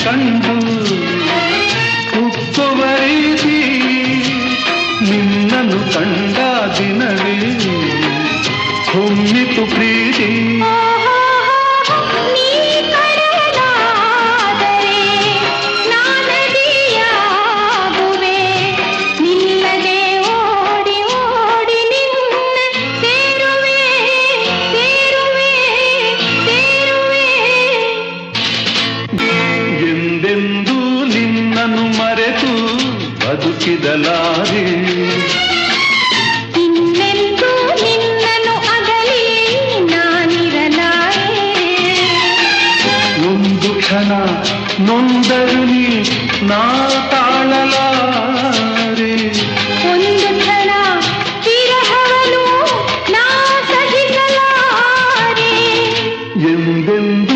ಕಂಡು ಉಕ್ಕುವ ರೀತಿ ನಿನ್ನನ್ನು ಕಂಡ ದಿನವೇ ಹೊಮ್ಮಿತು ಪ್ರೀತಿ ನಿನ್ನನ್ನು ಮರೆತು ಬದುಕಿದಲಾರೆ ಇನ್ನೆಂದು ನಿನ್ನನ್ನು ಅಗಲಿ ನಾನಿರಲಾರೆ. ಒಂದು ಕ್ಷಣ ನೊಂದರು ನೀ ನಾ ತಾಳಲಾರೆ. ಒಂದು ಕ್ಷಣ ನಾ ಸಹಿಸಲಾರೆ. ಎಂದೆಂದು